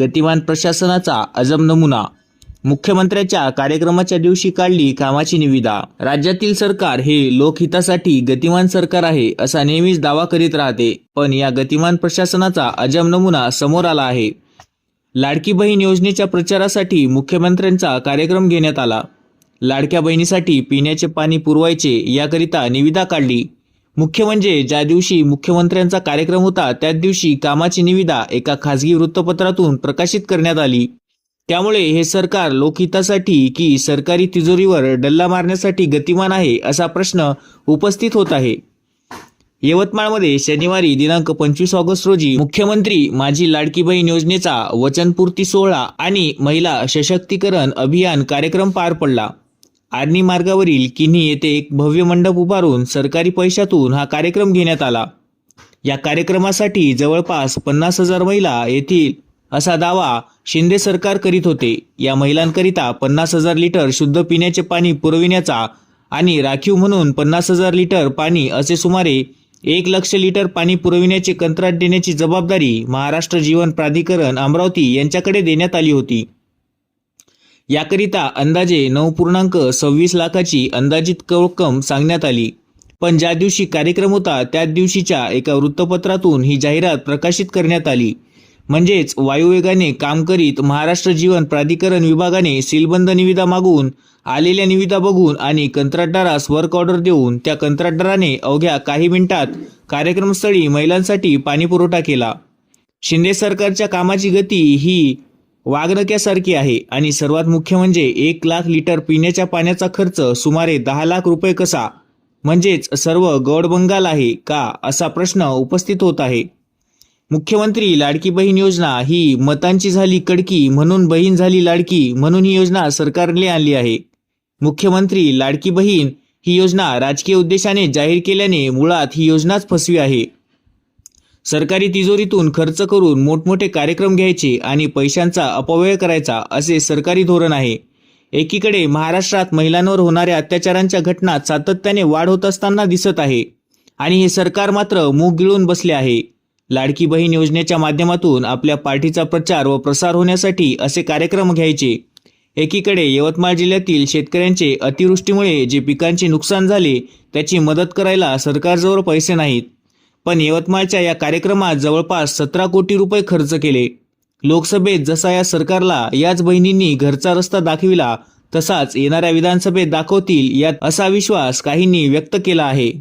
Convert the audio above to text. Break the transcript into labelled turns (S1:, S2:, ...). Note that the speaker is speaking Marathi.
S1: गतिमान प्रशासनाचा अजब नमुना. मुख्यमंत्र्यांच्या कार्यक्रमाच्या दिवशी काढली कामाची निविदा. राज्यातील सरकार हे लोकहितासाठी गतिमान सरकार आहे असा नेहमीच दावा करीत राहते. पण या गतिमान प्रशासनाचा अजब नमुना समोर आला आहे. लाडकी बहीण योजनेच्या प्रचारासाठी मुख्यमंत्र्यांचा कार्यक्रम घेण्यात आला. लाडक्या बहिणीसाठी पिण्याचे पाणी पुरवायचे याकरिता निविदा काढली. मुख्य म्हणजे ज्या दिवशी मुख्यमंत्र्यांचा कार्यक्रम होता त्याच दिवशी कामाची निविदा एका खासगी वृत्तपत्रातून प्रकाशित करण्यात आली. त्यामुळे हे सरकार लोकहितासाठी की सरकारी तिजोरीवर डल्ला मारण्यासाठी गतिमान आहे असा प्रश्न उपस्थित होत आहे. यवतमाळमध्ये शनिवारी दिनांक पंचवीस ऑगस्ट रोजी मुख्यमंत्री माझी लाडकी बहीण योजनेचा वचनपूर्ती सोहळा आणि महिला सशक्तीकरण अभियान कार्यक्रम पार पडला. आर्णी मार्गावरील किन्ही येथे एक भव्य मंडप उभारून सरकारी पैशातून हा कार्यक्रम घेण्यात आला. या कार्यक्रमासाठी जवळपास पन्नास हजार महिला येथील असा दावा शिंदे सरकार करीत होते. या महिलांकरिता पन्नास हजार लिटर शुद्ध पिण्याचे पाणी पुरविण्याचा आणि राखीव म्हणून पन्नास हजार लिटर पाणी असे सुमारे एक लक्ष लिटर पाणी पुरविण्याचे कंत्राट देण्याची जबाबदारी महाराष्ट्र जीवन प्राधिकरण अमरावती यांच्याकडे देण्यात आली होती. याकरिता अंदाजे नऊ पूर्णांक सव्वीस लाखाची अंदाजित रक्कम सांगण्यात आली. पण ज्या दिवशी कार्यक्रम होता त्याच दिवशीच्या एका वृत्तपत्रातून ही जाहिरात प्रकाशित करण्यात आली. म्हणजेच वायुवेगाने काम करीत महाराष्ट्र जीवन प्राधिकरण विभागाने सीलबंद निविदा मागून आलेल्या निविदा बघून आणि कंत्राटदारास वर्क ऑर्डर देऊन त्या कंत्राटदाराने अवघ्या काही मिनिटात कार्यक्रमस्थळी महिलांसाठी पाणीपुरवठा केला. शिंदे सरकारच्या कामाची गती ही वागणक्यासारखी आहे आणि सर्वात मुख्य म्हणजे एक लाख लिटर पिण्याच्या पाण्याचा खर्च सुमारे दहा लाख रुपये कसा? म्हणजेच सर्व गौडबंगाल आहे का असा प्रश्न उपस्थित होत आहे. मुख्यमंत्री लाडकी बहीण योजना ही मतांची झाली कडकी म्हणून बहीण झाली लाडकी म्हणून ही योजना सरकारने आणली आहे. मुख्यमंत्री लाडकी बहीण ही योजना राजकीय उद्देशाने जाहीर केल्याने मुळात ही योजनाच फसवी आहे. सरकारी तिजोरीतून खर्च करून मोठमोठे कार्यक्रम घ्यायचे आणि पैशांचा अपव्यय करायचा असे सरकारी धोरण आहे. एकीकडे महाराष्ट्रात महिलांवर होणाऱ्या अत्याचारांच्या घटनात सातत्याने वाढ होत असताना दिसत आहे आणि हे सरकार मात्र मूग गिळून बसले आहे. लाडकी बहीण योजनेच्या माध्यमातून आपल्या पार्टीचा प्रचार व प्रसार होण्यासाठी असे कार्यक्रम घ्यायचे. एकीकडे यवतमाळ जिल्ह्यातील शेतकऱ्यांचे अतिवृष्टीमुळे जे पिकांचे नुकसान झाले त्याची मदत करायला सरकारजवळ पैसे नाहीत. पण यवतमाळच्या या कार्यक्रमात जवळपास सतरा कोटी रुपये खर्च केले. लोकसभेत जसा या सरकारला याच बहिणींनी घरचा रस्ता दाखविला तसाच येणाऱ्या विधानसभेत दाखवतील यात असा विश्वास काहींनी व्यक्त केला आहे.